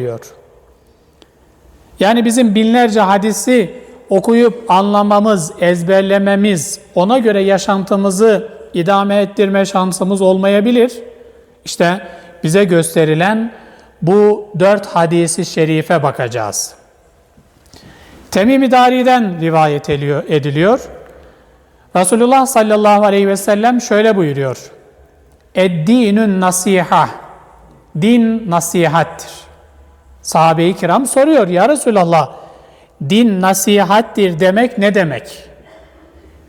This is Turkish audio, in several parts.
diyor. Yani bizim binlerce hadisi okuyup anlamamız, ezberlememiz, ona göre yaşantımızı idame ettirme şansımız olmayabilir. İşte bize gösterilen bu dört hadisi şerife bakacağız. Temim-i Dari'den rivayet ediliyor. Resulullah sallallahu aleyhi ve sellem şöyle buyuruyor. Eddinün nasiha. Din nasihattir. Sahabe-i kiram soruyor ya Resulallah din nasihattir demek ne demek?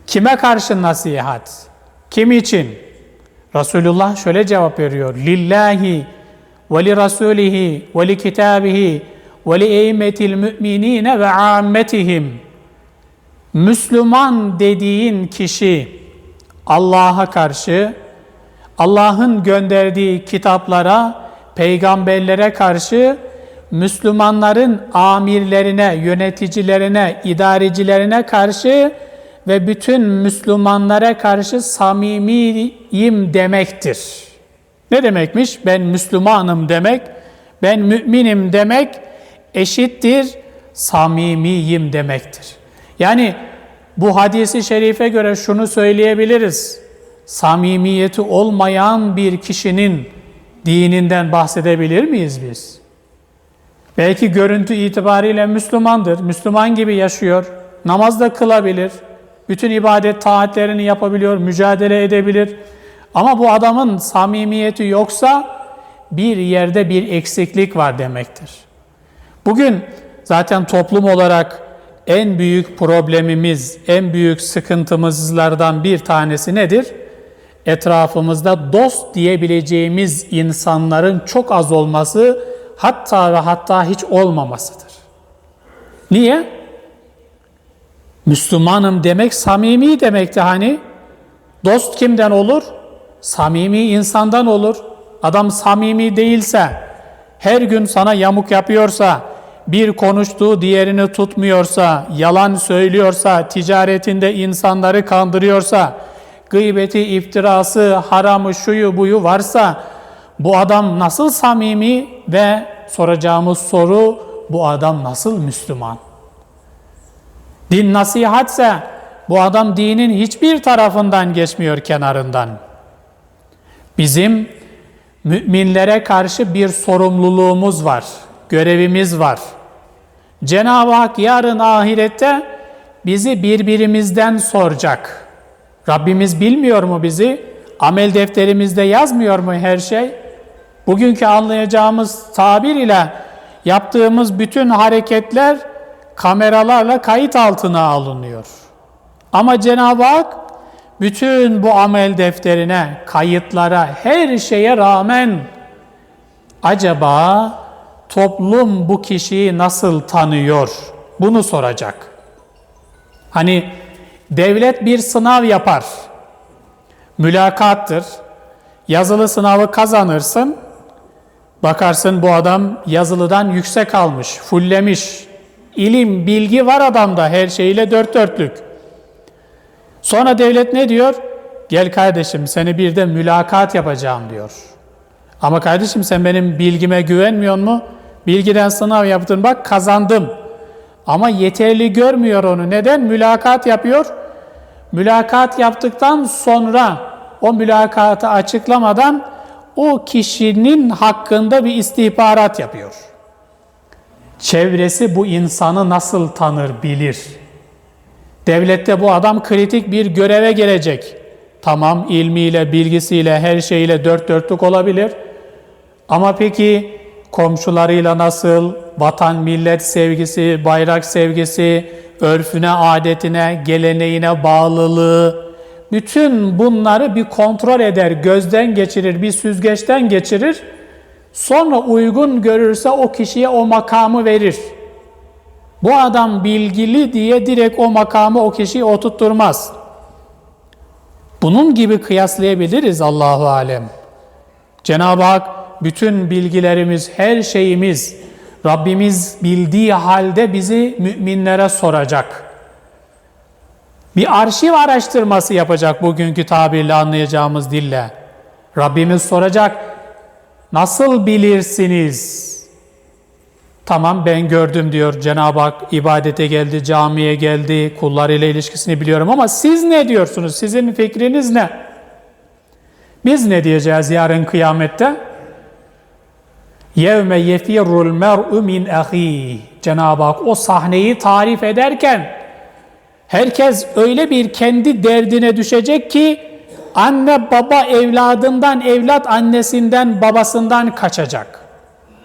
Kime karşı nasihat? Kim için? Resulullah şöyle cevap veriyor. Lillahi ve li rasulihi ve li kitabihi ve li eymetil müminine ve ammetihim. Müslüman dediğin kişi Allah'a karşı, Allah'ın gönderdiği kitaplara, peygamberlere karşı Müslümanların amirlerine, yöneticilerine, idarecilerine karşı ve bütün Müslümanlara karşı samimiyim demektir. Ne demekmiş? Ben Müslümanım demek, ben müminim demek eşittir samimiyim demektir. Yani bu hadisi şerife göre şunu söyleyebiliriz. Samimiyeti olmayan bir kişinin dininden bahsedebilir miyiz biz? Belki görüntü itibariyle Müslümandır, Müslüman gibi yaşıyor, namaz da kılabilir, bütün ibadet taatlerini yapabiliyor, mücadele edebilir. Ama bu adamın samimiyeti yoksa bir yerde bir eksiklik var demektir. Bugün zaten toplum olarak en büyük problemimiz, en büyük sıkıntımızlardan bir tanesi nedir? Etrafımızda dost diyebileceğimiz insanların çok az olması, hatta ve hatta hiç olmamasıdır. Niye? Müslümanım demek samimi demekti hani. Dost kimden olur? Samimi insandan olur. Adam samimi değilse, her gün sana yamuk yapıyorsa, bir konuştuğu diğerini tutmuyorsa, yalan söylüyorsa, ticaretinde insanları kandırıyorsa, gıybeti, iftirası, haramı, şuyu buyu varsa, bu adam nasıl samimi ve soracağımız soru bu adam nasıl Müslüman? Din nasihatse bu adam dinin hiçbir tarafından geçmiyor kenarından. Bizim müminlere karşı bir sorumluluğumuz var, görevimiz var. Cenab-ı Hak yarın ahirette bizi birbirimizden soracak. Rabbimiz bilmiyor mu bizi? Amel defterimizde yazmıyor mu her şey? Bugünkü anlayacağımız tabir ile yaptığımız bütün hareketler kameralarla kayıt altına alınıyor. Ama Cenab-ı Hak bütün bu amel defterine, kayıtlara, her şeye rağmen acaba toplum bu kişiyi nasıl tanıyor? Bunu soracak. Hani devlet bir sınav yapar. Mülakattır. Yazılı sınavı kazanırsın. Bakarsın bu adam yazılıdan yüksek almış, fullemiş. İlim, bilgi var adamda her şeyle dört dörtlük. Sonra devlet ne diyor? Gel kardeşim seni bir de mülakat yapacağım diyor. Ama kardeşim sen benim bilgime güvenmiyor mu? Bilgiden sınav yaptın bak kazandım. Ama yeterli görmüyor onu. Neden? Mülakat yapıyor. Mülakat yaptıktan sonra o mülakatı açıklamadan o kişinin hakkında bir istihbarat yapıyor. Çevresi bu insanı nasıl tanır, bilir. Devlette bu adam kritik bir göreve gelecek. Tamam ilmiyle, bilgisiyle, her şeyle dört dörtlük olabilir. Ama peki komşularıyla nasıl, vatan millet sevgisi, bayrak sevgisi, örfüne, adetine, geleneğine bağlılığı, bütün bunları bir kontrol eder, gözden geçirir, bir süzgeçten geçirir. Sonra uygun görürse o kişiye o makamı verir. Bu adam bilgili diye direkt o makamı o kişiyi oturtturmaz. Bunun gibi kıyaslayabiliriz Allahu alem. Cenab-ı Hak bütün bilgilerimiz, her şeyimiz Rabbimiz bildiği halde bizi müminlere soracak. Bir arşiv araştırması yapacak bugünkü tabirle anlayacağımız dille. Rabbimiz soracak, nasıl bilirsiniz? Tamam ben gördüm diyor Cenab-ı Hak ibadete geldi, camiye geldi, kullarıyla ilişkisini biliyorum ama siz ne diyorsunuz? Sizin fikriniz ne? Biz ne diyeceğiz yarın kıyamette? Yevme yefirul mer'u min ahi. Cenab-ı Hak o sahneyi tarif ederken herkes öyle bir kendi derdine düşecek ki anne baba evladından, evlat annesinden, babasından kaçacak.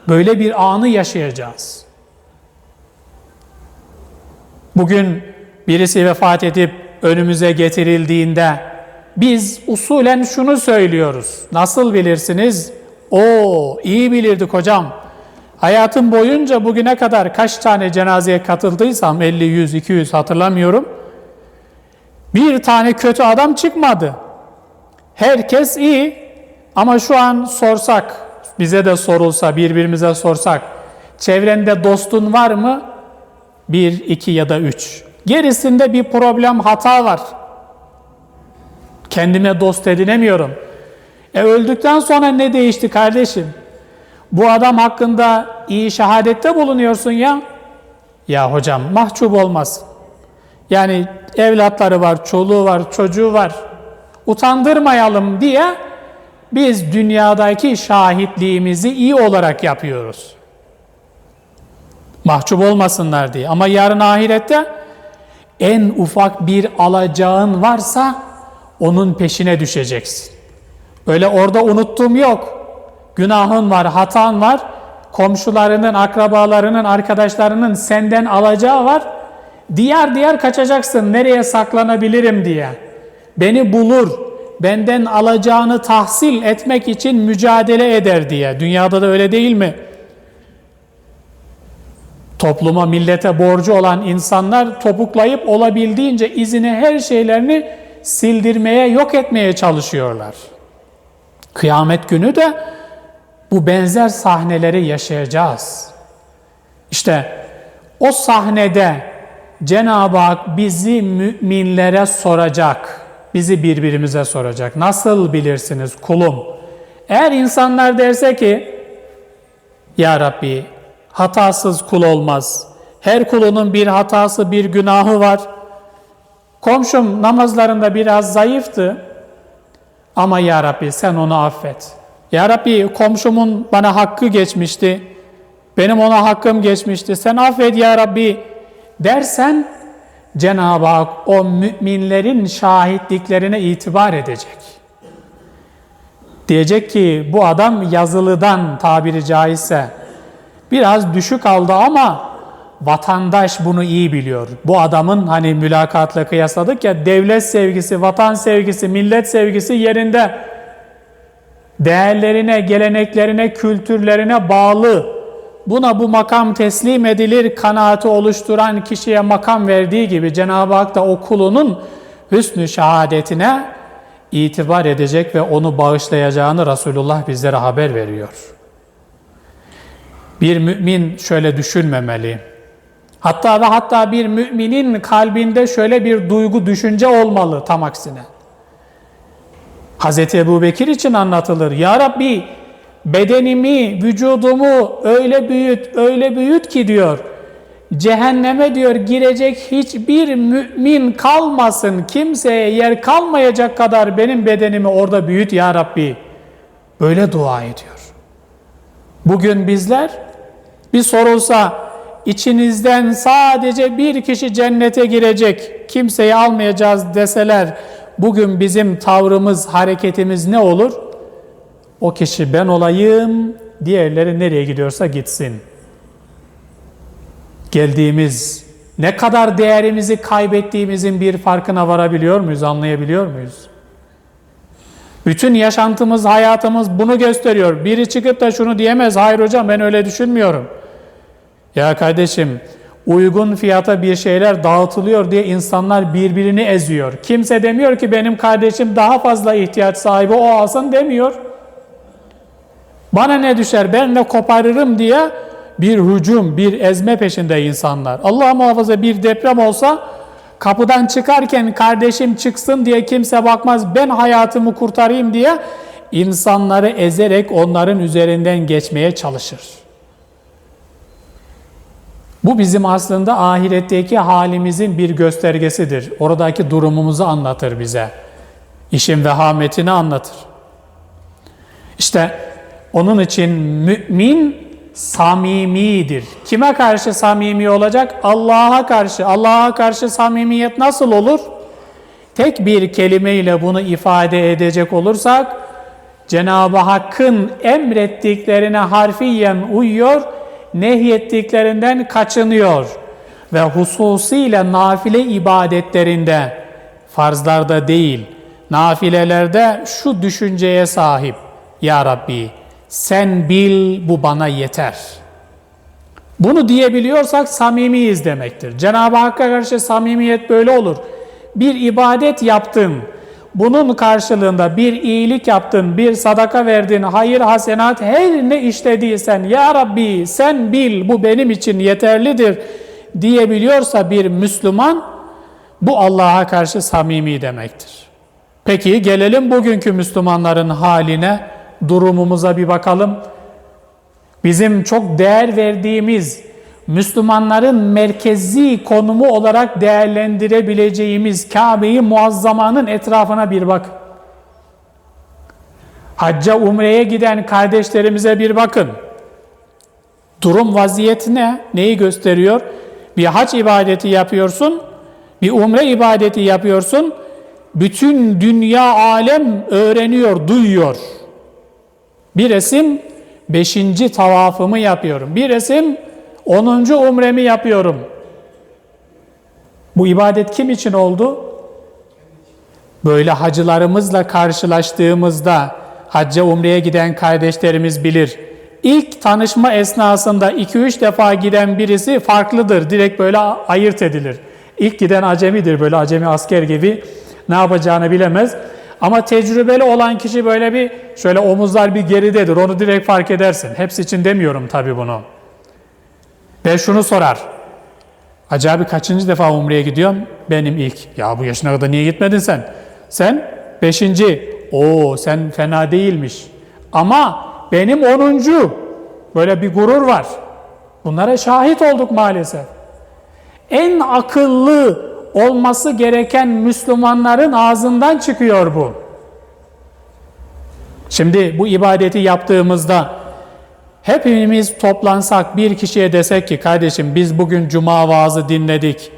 Böyle bir anı yaşayacağız. Bugün birisi vefat edip önümüze getirildiğinde biz usulen şunu söylüyoruz. Nasıl bilirsiniz? O iyi bilirdik hocam. Hayatım boyunca bugüne kadar kaç tane cenazeye katıldıysam 50, 100, 200 hatırlamıyorum. Bir tane kötü adam çıkmadı. Herkes iyi ama şu an sorsak, bize de sorulsa, birbirimize sorsak, çevrende dostun var mı? Bir, iki ya da üç. Gerisinde bir problem, hata var. Kendime dost edinemiyorum. E öldükten sonra ne değişti kardeşim? Bu adam hakkında iyi şehadette bulunuyorsun ya. Ya hocam mahcup olmasın. Yani evlatları var, çoluğu var, çocuğu var. Utandırmayalım diye biz dünyadaki şahitliğimizi iyi olarak yapıyoruz. Mahcup olmasınlar diye. Ama yarın ahirette en ufak bir alacağın varsa onun peşine düşeceksin. Öyle orada unuttuğum yok. Günahın var, hatan var. Komşularının, akrabalarının, arkadaşlarının senden alacağı var. Diğer diğer kaçacaksın nereye saklanabilirim diye. Beni bulur, benden alacağını tahsil etmek için mücadele eder diye. Dünyada da öyle değil mi? Topluma, millete borcu olan insanlar topuklayıp olabildiğince izini her şeylerini sildirmeye, yok etmeye çalışıyorlar. Kıyamet günü de bu benzer sahneleri yaşayacağız. İşte o sahnede Cenab-ı Hak bizi müminlere soracak. Bizi birbirimize soracak. Nasıl bilirsiniz kulum? Eğer insanlar derse ki Ya Rabbi hatasız kul olmaz. Her kulunun bir hatası, bir günahı var. Komşum namazlarında biraz zayıftı. Ama Ya Rabbi sen onu affet. Ya Rabbi komşumun bana hakkı geçmişti. Benim ona hakkım geçmişti. Sen affet Ya Rabbi dersen Cenab-ı Hak o müminlerin şahitliklerine itibar edecek. Diyecek ki bu adam yazılıdan tabiri caizse biraz düşük aldı ama vatandaş bunu iyi biliyor. Bu adamın hani mülakatla kıyasladık ya devlet sevgisi, vatan sevgisi, millet sevgisi yerinde. Değerlerine, geleneklerine, kültürlerine bağlı. Buna bu makam teslim edilir kanaati oluşturan kişiye makam verdiği gibi Cenab-ı Hak da o kulunun hüsnü şehadetine itibar edecek ve onu bağışlayacağını Resulullah bizlere haber veriyor. Bir mümin şöyle düşünmemeli. Hatta ve hatta bir müminin kalbinde şöyle bir duygu, düşünce olmalı tam aksine. Hz. Ebu Bekir için anlatılır. Ya Rabbi bedenimi, vücudumu öyle büyüt, öyle büyüt ki diyor. Cehenneme diyor girecek hiçbir mümin kalmasın. Kimseye yer kalmayacak kadar benim bedenimi orada büyüt ya Rabbi. Böyle dua ediyor. Bugün bizler bir sorulsa içinizden sadece bir kişi cennete girecek, kimseyi almayacağız deseler, bugün bizim tavrımız, hareketimiz ne olur? O kişi ben olayım, diğerleri nereye gidiyorsa gitsin. Geldiğimiz, ne kadar değerimizi kaybettiğimizin bir farkına varabiliyor muyuz, anlayabiliyor muyuz? Bütün yaşantımız, hayatımız bunu gösteriyor. Biri çıkıp da şunu diyemez, hayır hocam ben öyle düşünmüyorum. Ya kardeşim, uygun fiyata bir şeyler dağıtılıyor diye insanlar birbirini eziyor. Kimse demiyor ki benim kardeşim daha fazla ihtiyaç sahibi o alsın demiyor. Bana ne düşer ben de koparırım diye bir hücum, bir ezme peşinde insanlar. Allah muhafaza bir deprem olsa kapıdan çıkarken kardeşim çıksın diye kimse bakmaz ben hayatımı kurtarayım diye insanları ezerek onların üzerinden geçmeye çalışır. Bu bizim aslında ahiretteki halimizin bir göstergesidir. Oradaki durumumuzu anlatır bize. İşin vehametini anlatır. İşte onun için mümin samimidir. Kime karşı samimi olacak? Allah'a karşı. Allah'a karşı samimiyet nasıl olur? Tek bir kelimeyle bunu ifade edecek olursak Cenab-ı Hakk'ın emrettiklerine harfiyen uyuyor, nehyettiklerinden kaçınıyor ve hususiyle nafile ibadetlerinde, farzlarda değil, nafilelerde şu düşünceye sahip. Ya Rabbi sen bil bu bana yeter. Bunu diyebiliyorsak samimiyiz demektir. Cenab-ı Hakk'a karşı samimiyet böyle olur. Bir ibadet yaptın, bunun karşılığında bir iyilik yaptın, bir sadaka verdin, hayır hasenat her ne işlediysen Ya Rabbi sen bil bu benim için yeterlidir diyebiliyorsa bir Müslüman bu Allah'a karşı samimi demektir. Peki gelelim bugünkü Müslümanların haline, durumumuza bir bakalım. Bizim çok değer verdiğimiz Müslümanların merkezi konumu olarak değerlendirebileceğimiz Kabe-i Muazzama'nın etrafına bir bak. Hacca umreye giden kardeşlerimize bir bakın. Durum vaziyet ne? Neyi gösteriyor? Bir hac ibadeti yapıyorsun, bir umre ibadeti yapıyorsun. Bütün dünya alem öğreniyor, duyuyor. Bir resim beşinci tavafımı yapıyorum. Bir resim onuncu umremi yapıyorum. Bu ibadet kim için oldu? Böyle hacılarımızla karşılaştığımızda hacca umreye giden kardeşlerimiz bilir. İlk tanışma esnasında 2-3 defa giden birisi farklıdır. Direkt böyle ayırt edilir. İlk giden acemidir böyle acemi asker gibi ne yapacağını bilemez. Ama tecrübeli olan kişi böyle bir şöyle omuzlar bir geridedir. Onu direkt fark edersin. Hepsi için demiyorum tabii bunu. Ve şunu sorar. Acaba kaçıncı defa Umre'ye gidiyorsun? Benim ilk. Ya bu yaşına kadar niye gitmedin sen? Sen beşinci. Oo sen fena değilmiş. Ama benim onuncu. Böyle bir gurur var. Bunlara şahit olduk maalesef. En akıllı olması gereken Müslümanların ağzından çıkıyor bu. Şimdi bu ibadeti yaptığımızda hepimiz toplansak bir kişiye desek ki kardeşim biz bugün cuma vaazı dinledik.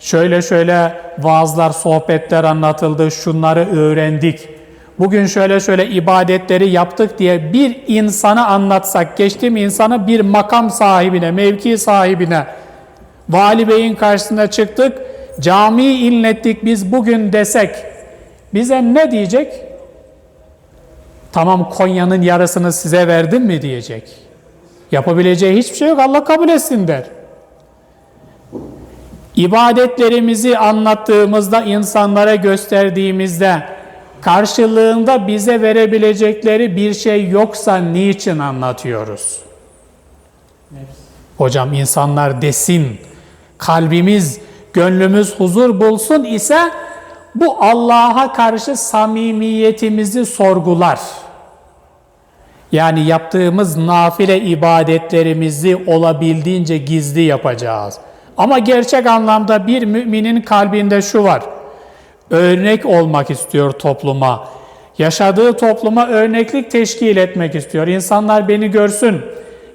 Şöyle şöyle vaazlar, sohbetler anlatıldı, şunları öğrendik. Bugün şöyle şöyle ibadetleri yaptık diye bir insana anlatsak, geçtiğim insana bir makam sahibine, mevki sahibine, vali beyin karşısına çıktık, camiyi inlettik biz bugün desek, bize ne diyecek? Tamam Konya'nın yarısını size verdim mi diyecek. Yapabileceği hiçbir şey yok Allah kabul etsin der. İbadetlerimizi anlattığımızda, insanlara gösterdiğimizde karşılığında bize verebilecekleri bir şey yoksa niçin anlatıyoruz? Hocam insanlar desin, kalbimiz, gönlümüz huzur bulsun ise bu Allah'a karşı samimiyetimizi sorgular. Yani yaptığımız nafile ibadetlerimizi olabildiğince gizli yapacağız. Ama gerçek anlamda bir müminin kalbinde şu var. Örnek olmak istiyor topluma. Yaşadığı topluma örneklik teşkil etmek istiyor. İnsanlar beni görsün.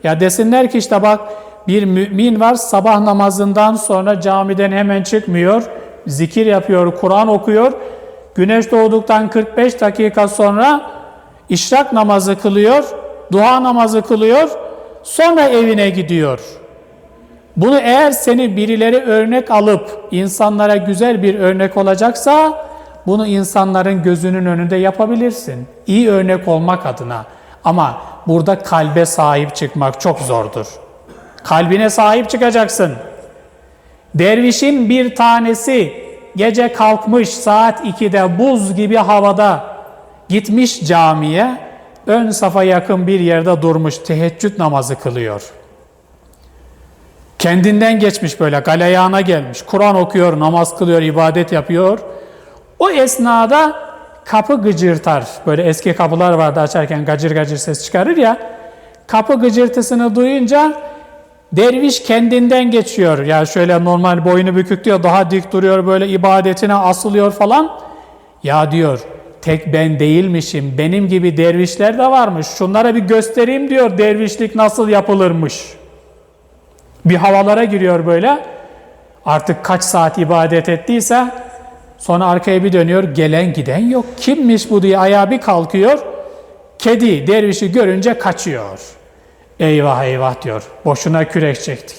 Ya desinler ki işte bak bir mümin var sabah namazından sonra camiden hemen çıkmıyor. Zikir yapıyor, Kur'an okuyor. Güneş doğduktan 45 dakika sonra işrak namazı kılıyor, dua namazı kılıyor, sonra evine gidiyor. Bunu eğer seni birileri örnek alıp insanlara güzel bir örnek olacaksa bunu insanların gözünün önünde yapabilirsin. İyi örnek olmak adına. Ama burada kalbe sahip çıkmak çok zordur. Kalbine sahip çıkacaksın. Dervişin bir tanesi gece kalkmış saat 2'de buz gibi havada gitmiş camiye ön safa yakın bir yerde durmuş teheccüd namazı kılıyor. Kendinden geçmiş böyle galeyana gelmiş. Kur'an okuyor, namaz kılıyor, ibadet yapıyor. O esnada kapı gıcırtar. Böyle eski kapılar vardı açarken gacır gacır ses çıkarır ya. Kapı gıcırtısını duyunca Derviş kendinden geçiyor. Ya şöyle normal boynu bükük diyor, daha dik duruyor, böyle ibadetine asılıyor falan. Ya diyor, tek ben değilmişim, benim gibi dervişler de varmış. Şunlara bir göstereyim diyor, dervişlik nasıl yapılırmış. Bir havalara giriyor böyle. Artık kaç saat ibadet ettiyse sonra arkaya bir dönüyor, gelen giden yok. Kimmiş bu diye ayağa bir kalkıyor. Kedi dervişi görünce kaçıyor. Eyvah eyvah diyor. Boşuna kürek çektik.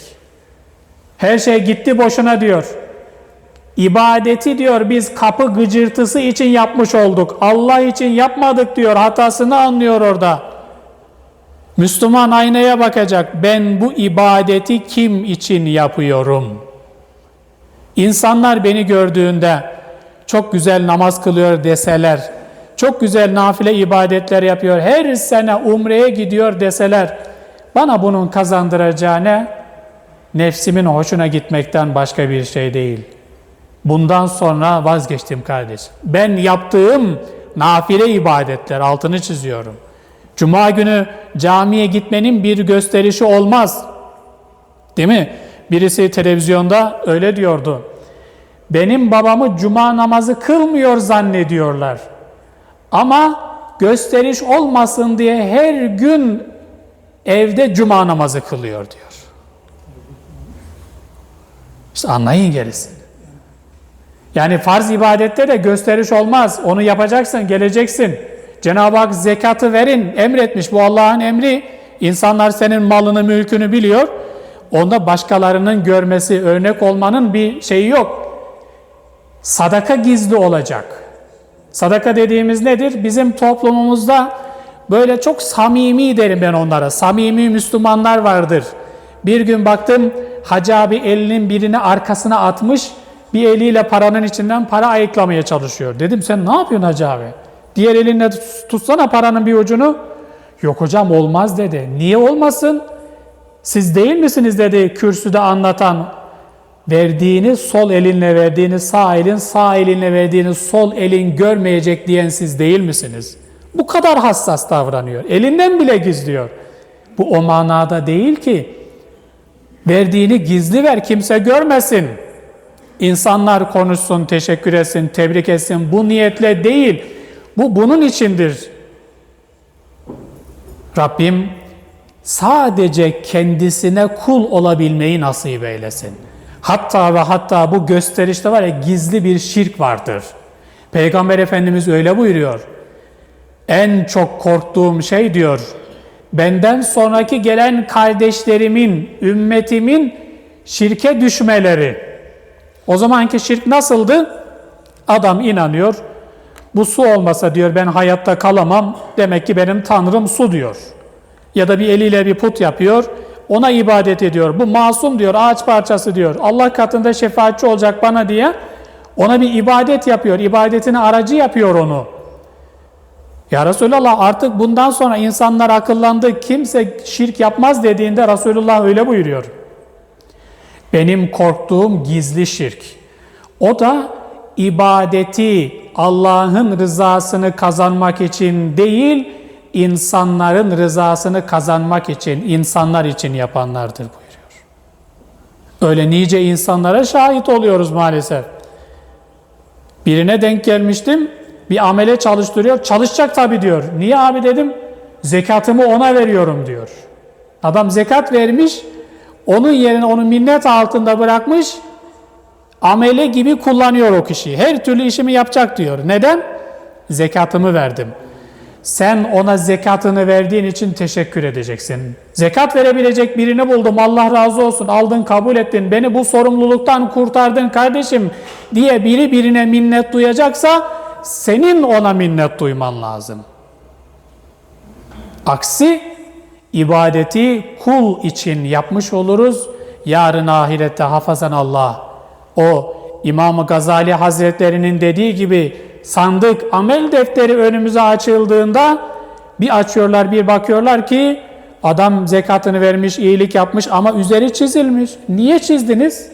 Her şey gitti boşuna diyor. İbadeti diyor biz kapı gıcırtısı için yapmış olduk. Allah için yapmadık diyor. Hatasını anlıyor orada. Müslüman aynaya bakacak. Ben bu ibadeti kim için yapıyorum? İnsanlar beni gördüğünde çok güzel namaz kılıyor deseler, çok güzel nafile ibadetler yapıyor, her sene umreye gidiyor deseler, bana bunun kazandıracağı ne? Nefsimin hoşuna gitmekten başka bir şey değil. Bundan sonra vazgeçtim kardeş. Ben yaptığım nafile ibadetler altını çiziyorum. Cuma günü camiye gitmenin bir gösterişi olmaz. Değil mi? Birisi televizyonda öyle diyordu. Benim babamı cuma namazı kılmıyor zannediyorlar. Ama gösteriş olmasın diye her gün evde cuma namazı kılıyor diyor. İşte anlayın gerisini. Yani farz ibadette de gösteriş olmaz. Onu yapacaksın, geleceksin. Cenab-ı Hak zekatı verin, emretmiş. Bu Allah'ın emri. İnsanlar senin malını, mülkünü biliyor. Onda başkalarının görmesi, örnek olmanın bir şeyi yok. Sadaka gizli olacak. Sadaka dediğimiz nedir? Bizim toplumumuzda böyle çok samimi derim ben onlara. Samimi Müslümanlar vardır. Bir gün baktım Hacı abi elinin birini arkasına atmış, bir eliyle paranın içinden para ayıklamaya çalışıyor. Dedim sen ne yapıyorsun Hacı abi? Diğer elinle tutsana paranın bir ucunu. Yok hocam olmaz dedi. Niye olmasın? Siz değil misiniz dedi kürsüde anlatan. Verdiğini sol elinle verdiğini sağ elin, sağ elinle verdiğini sol elin görmeyecek diyen siz değil misiniz? Bu kadar hassas davranıyor. Elinden bile gizliyor. Bu o manada değil ki. Verdiğini gizli ver, kimse görmesin. İnsanlar konuşsun, teşekkür etsin, tebrik etsin. Bu niyetle değil. Bu bunun içindir. Rabbim sadece kendisine kul olabilmeyi nasip eylesin. Hatta ve hatta bu gösterişte var ya gizli bir şirk vardır. Peygamber Efendimiz öyle buyuruyor. En çok korktuğum şey diyor, benden sonraki gelen kardeşlerimin, ümmetimin şirke düşmeleri. O zamanki şirk nasıldı? Adam inanıyor, bu su olmasa diyor ben hayatta kalamam, demek ki benim tanrım su diyor. Ya da bir eliyle bir put yapıyor, ona ibadet ediyor. Bu masum diyor, ağaç parçası diyor. Allah katında şefaatçi olacak bana diye ona bir ibadet yapıyor. İbadetini aracı yapıyor onu. Ya Resulallah artık bundan sonra insanlar akıllandı. Kimse şirk yapmaz dediğinde Resulullah öyle buyuruyor. Benim korktuğum gizli şirk. O da ibadeti Allah'ın rızasını kazanmak için değil, insanların rızasını kazanmak için, insanlar için yapanlardır buyuruyor. Öyle nice insanlara şahit oluyoruz maalesef. Birine denk gelmiştim, bir amele çalıştırıyor, çalışacak tabii diyor. Niye abi dedim, zekatımı ona veriyorum diyor. Adam zekat vermiş, onun yerine onu minnet altında bırakmış, amele gibi kullanıyor o kişiyi. Her türlü işimi yapacak diyor. Neden? Zekatımı verdim. Sen ona zekatını verdiğin için teşekkür edeceksin. Zekat verebilecek birini buldum. Allah razı olsun. Aldın, kabul ettin. Beni bu sorumluluktan kurtardın kardeşim diye biri birine minnet duyacaksa senin ona minnet duyman lazım. Aksi ibadeti kul için yapmış oluruz. Yarın ahirette hafazan Allah. O İmam Gazali Hazretlerinin dediği gibi sandık amel defteri önümüze açıldığında bir açıyorlar bir bakıyorlar ki adam zekatını vermiş, iyilik yapmış ama üzeri çizilmiş. Niye çizdiniz?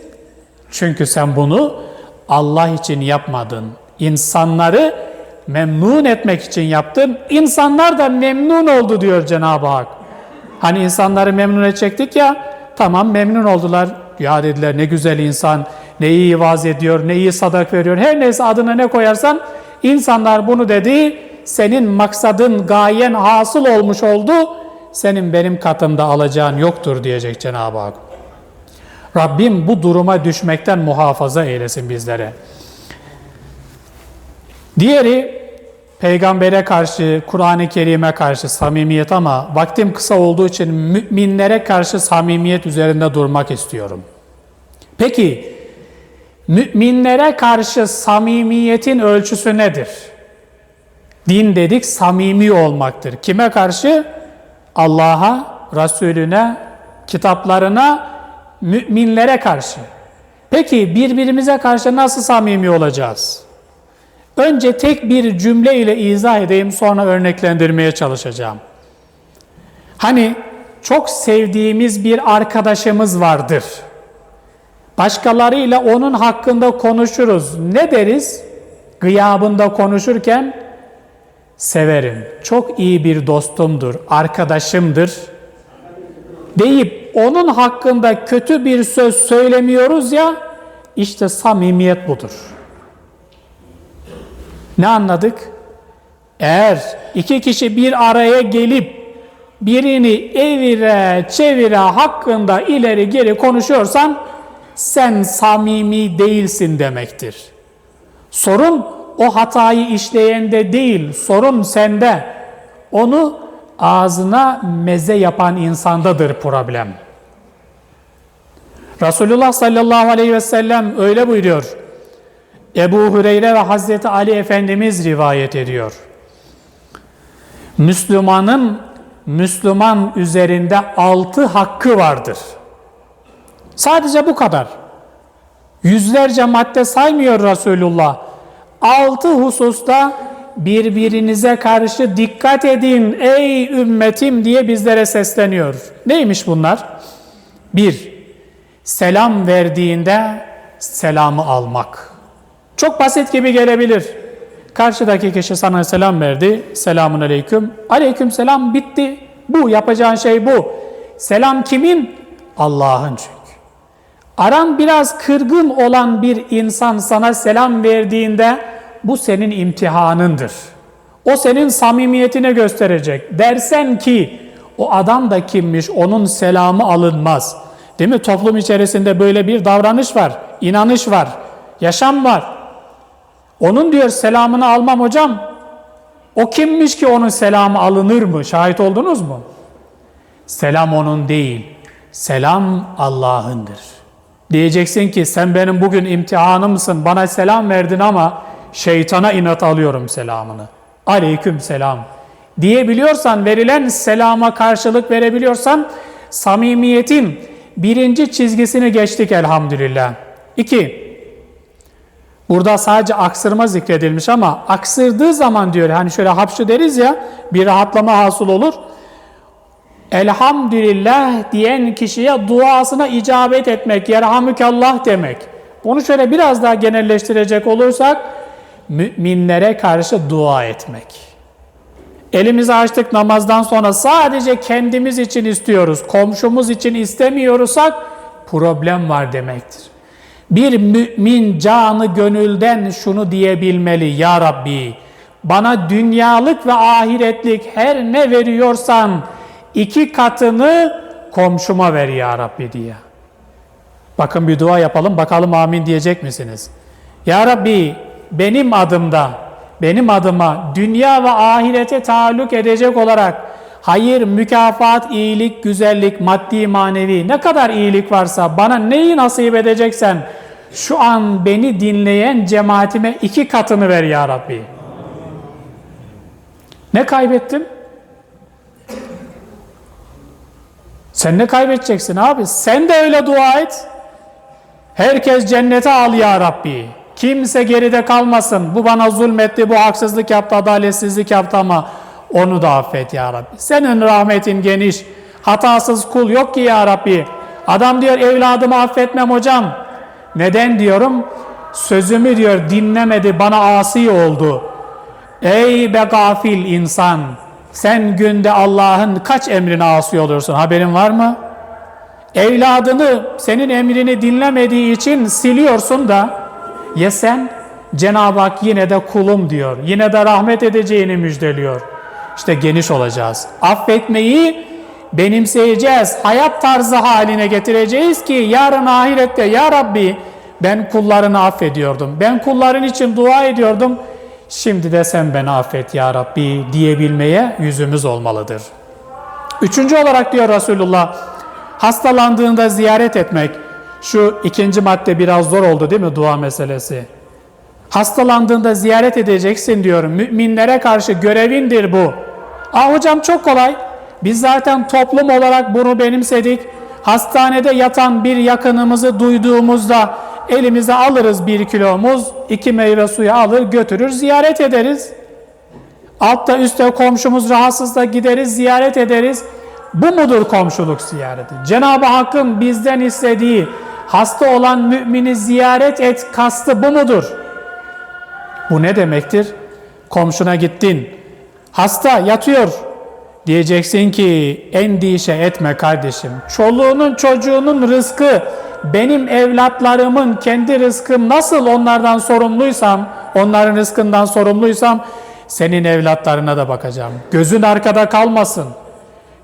Çünkü sen bunu Allah için yapmadın. İnsanları memnun etmek için yaptın. İnsanlar da memnun oldu diyor Cenab-ı Hak. Hani insanları memnun edecektik ya Tamam memnun oldular. Ya dediler ne güzel insan, ne iyi vaaz ediyor, ne iyi sadak veriyor. Her neyse adına ne koyarsan insanlar bunu dedi. Senin maksadın, gayen hasıl olmuş oldu. Senin benim katımda alacağın yoktur diyecek Cenab-ı Hak. Rabbim bu duruma düşmekten muhafaza eylesin bizlere. Diğeri peygambere karşı, Kur'an-ı Kerim'e karşı samimiyet ama vaktim kısa olduğu için müminlere karşı samimiyet üzerinde durmak istiyorum. Peki müminlere karşı samimiyetin ölçüsü nedir? Din dedik samimi olmaktır. Kime karşı? Allah'a, Resulüne, kitaplarına, müminlere karşı. Peki birbirimize karşı nasıl samimi olacağız? Önce tek bir cümle ile izah edeyim sonra örneklendirmeye çalışacağım. Hani çok sevdiğimiz bir arkadaşımız vardır. Başkalarıyla onun hakkında konuşuruz. Ne deriz? Gıyabında konuşurken severim. Çok iyi bir dostumdur, arkadaşımdır. Deyip onun hakkında kötü bir söz söylemiyoruz ya, işte samimiyet budur. Ne anladık? Eğer iki kişi bir araya gelip birini evire çevire hakkında ileri geri konuşuyorsan sen samimi değilsin demektir. Sorun o hatayı işleyende değil, sorun sende. Onu ağzına meze yapan insandadır problem. Resulullah sallallahu aleyhi ve sellem öyle buyuruyor. Ebu Hureyre ve Hazreti Ali Efendimiz rivayet ediyor. Müslümanın Müslüman üzerinde altı hakkı vardır. Sadece bu kadar. Yüzlerce madde saymıyor Resulullah. Altı hususta birbirinize karşı dikkat edin ey ümmetim diye bizlere sesleniyor. Neymiş bunlar? Bir, selam verdiğinde selamı almak. Çok basit gibi gelebilir. Karşıdaki kişi sana selam verdi. Selamun aleyküm. Aleyküm selam bitti. Bu yapacağın şey bu. Selam kimin? Allah'ın çünkü. Aran biraz kırgın olan bir insan sana selam verdiğinde bu senin imtihanındır. O senin samimiyetine gösterecek. Dersen ki o adam da kimmiş onun selamı alınmaz. Değil mi? Toplum içerisinde böyle bir davranış var, inanış var, yaşam var. Onun diyor selamını almam hocam. O kimmiş ki onun selamı alınır mı? Şahit oldunuz mu? Selam onun değil. Selam Allah'ındır. Diyeceksin ki sen benim bugün imtihanımsın. Bana selam verdin ama şeytana inat alıyorum selamını. Aleyküm selam. Diyebiliyorsan, verilen selama karşılık verebiliyorsan samimiyetin birinci çizgisini geçtik elhamdülillah. İki, Burada sadece aksırma zikredilmiş ama aksırdığı zaman diyor hani şöyle hapşı deriz ya bir rahatlama hasıl olur. Elhamdülillah diyen kişiye duasına icabet etmek, yerhamükallah demek. Bunu şöyle biraz daha genelleştirecek olursak müminlere karşı dua etmek. Elimizi açtık namazdan sonra sadece kendimiz için istiyoruz, komşumuz için istemiyorsak problem var demektir. Bir mümin canı gönülden şunu diyebilmeli ya Rabbi bana dünyalık ve ahiretlik her ne veriyorsan iki katını komşuma ver ya Rabbi diye. Bakın bir dua yapalım bakalım amin diyecek misiniz? Ya Rabbi benim adımda benim adıma dünya ve ahirete taalluk edecek olarak hayır, mükafat, iyilik, güzellik, maddi, manevi ne kadar iyilik varsa bana neyi nasip edeceksen şu an beni dinleyen cemaatime iki katını ver ya Rabbi. Ne kaybettim? Sen ne kaybedeceksin abi? Sen de öyle dua et. Herkes cennete al ya Rabbi. Kimse geride kalmasın. Bu bana zulmetti, bu haksızlık yaptı, adaletsizlik yaptı ama onu da affet ya Rabbi. Senin rahmetin geniş. Hatasız kul yok ki ya Rabbi. Adam diyor evladımı affetmem hocam. Neden diyorum? Sözümü diyor dinlemedi bana asi oldu. Ey be gafil insan. Sen günde Allah'ın kaç emrine asi olursun haberin var mı? evladını senin emrini dinlemediği için siliyorsun da ya sen Cenab-ı Hak yine de kulum diyor. Yine de rahmet edeceğini müjdeliyor. İşte geniş olacağız. Affetmeyi benimseyeceğiz. Hayat tarzı haline getireceğiz ki yarın ahirette ya Rabbi ben kullarını affediyordum. Ben kulların için dua ediyordum. Şimdi de sen beni affet ya Rabbi diyebilmeye yüzümüz olmalıdır. Üçüncü olarak diyor Resulullah, hastalandığında ziyaret etmek. Şu ikinci madde biraz zor oldu değil mi dua meselesi? Hastalandığında ziyaret edeceksin diyorum. Müminlere karşı görevindir bu. Aa hocam çok kolay. Biz zaten toplum olarak bunu benimsedik. Hastanede yatan bir yakınımızı duyduğumuzda elimize alırız bir kilomuz, iki meyve suyu alır götürür ziyaret ederiz. Altta üstte komşumuz rahatsız da gideriz ziyaret ederiz. Bu mudur komşuluk ziyareti? Cenab-ı Hakk'ın bizden istediği hasta olan mümini ziyaret et kastı bu mudur? Bu ne demektir? Komşuna gittin. Hasta yatıyor. Diyeceksin ki endişe etme kardeşim. Çoluğunun çocuğunun rızkı benim evlatlarımın kendi rızkım nasıl onlardan sorumluysam, onların rızkından sorumluysam senin evlatlarına da bakacağım. Gözün arkada kalmasın.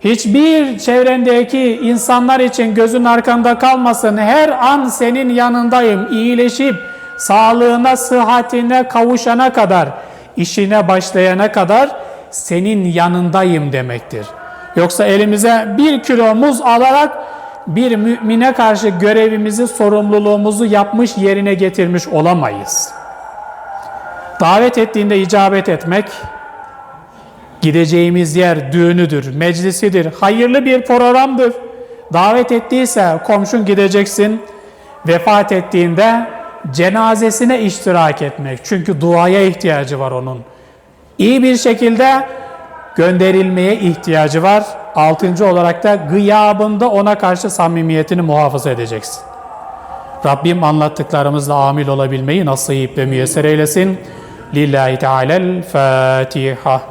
Hiçbir çevrendeki insanlar için gözün arkanda kalmasın. Her an senin yanındayım. İyileşip sağlığına, sıhhatine kavuşana kadar, işine başlayana kadar senin yanındayım demektir. Yoksa elimize bir kilo muz alarak bir mümine karşı görevimizi, sorumluluğumuzu yapmış yerine getirmiş olamayız. Davet ettiğinde icabet etmek, gideceğimiz yer düğünüdür, meclisidir, hayırlı bir programdır. Davet ettiyse komşun gideceksin, vefat ettiğinde cenazesine iştirak etmek. Çünkü duaya ihtiyacı var onun. İyi bir şekilde gönderilmeye ihtiyacı var. Altıncı olarak da gıyabında ona karşı samimiyetini muhafaza edeceksin. Rabbim anlattıklarımızla amil olabilmeyi nasip ve müyesser eylesin. Lillahi Teala'l Fatiha.